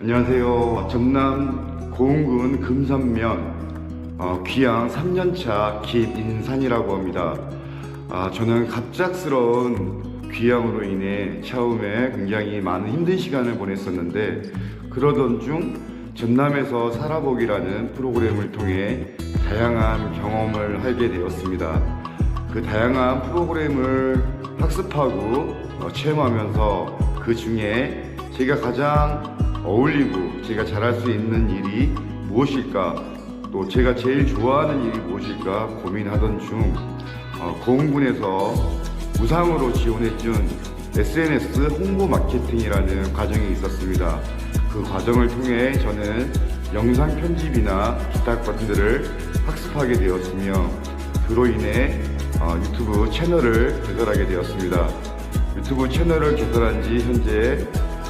안녕하세요. 전남 고흥군 금산면 어, 귀양 3년차 김인산이라고 합니다. 아, 저는 갑작스러운 귀향으로 인해 처음에 굉장히 많은 힘든 시간을 보냈었는데 그러던 중 전남에서 살아보기라는 프로그램을 통해 다양한 경험을 하게 되었습니다. 그 다양한 프로그램을 학습하고 어, 체험하면서 그 중에 제가 가장 어울리고 제가 잘할 수 있는 일이 무엇일까 또 제가 제일 좋아하는 일이 무엇일까 고민하던 중 어, 고흥군에서 무상으로 지원해준 SNS 홍보 마케팅이라는 과정이 있었습니다. 그 과정을 통해 저는 영상 편집이나 기타 것들을 학습하게 되었으며 그로 인해 어, 유튜브 채널을 개설하게 되었습니다. 유튜브 채널을 개설한 지 현재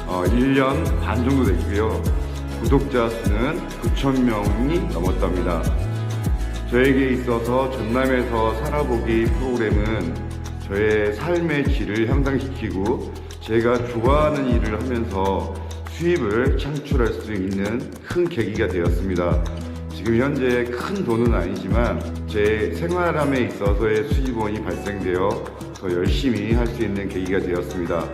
어, 1년 반 정도 됐고요. 구독자 수는 9,000명이 넘었답니다. 저에게 있어서 전남에서 살아보기 프로그램은 저의 삶의 질을 향상시키고 제가 좋아하는 일을 하면서 수입을 창출할 수 있는 큰 계기가 되었습니다. 지금 현재 큰 돈은 아니지만 제 생활함에 있어서의 수입원이 발생되어 더 열심히 할 수 있는 계기가 되었습니다.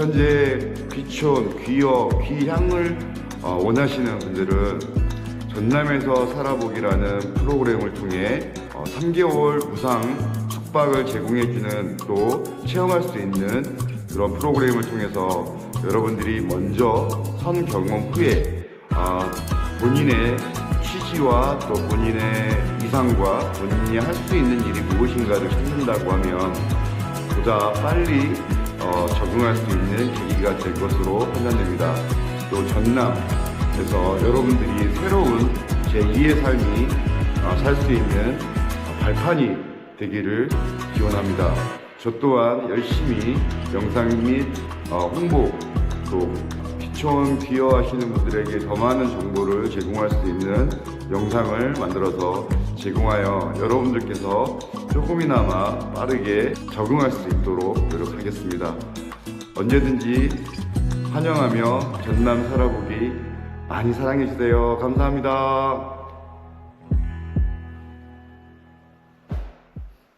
현재 귀촌, 귀여, 귀향을 어, 원하시는 분들은 전남에서 살아보기라는 프로그램을 통해 어, 3개월 무상 숙박을 제공해주는 또 체험할 수 있는 그런 프로그램을 통해서 여러분들이 먼저 선 경험 후에 아, 본인의 취지와 또 본인의 이상과 본인이 할 수 있는 일이 무엇인가를 찾는다고 하면 보다 빨리 어, 적응할 수 있는 계기가 될 것으로 판단됩니다. 또 전남에서 여러분들이 새로운 제2의 삶이 살수 있는 발판이 되기를 기원합니다. 저 또한 열심히 영상 및 어, 홍보 또 귀촌 귀여워하시는 분들에게 더 많은 정보를 제공할 수 있는 영상을 만들어서 제공하여 여러분들께서 조금이나마 빠르게 적응할 수 있도록 노력하겠습니다. 언제든지 환영하며 전남 살아보기 많이 사랑해주세요. 감사합니다.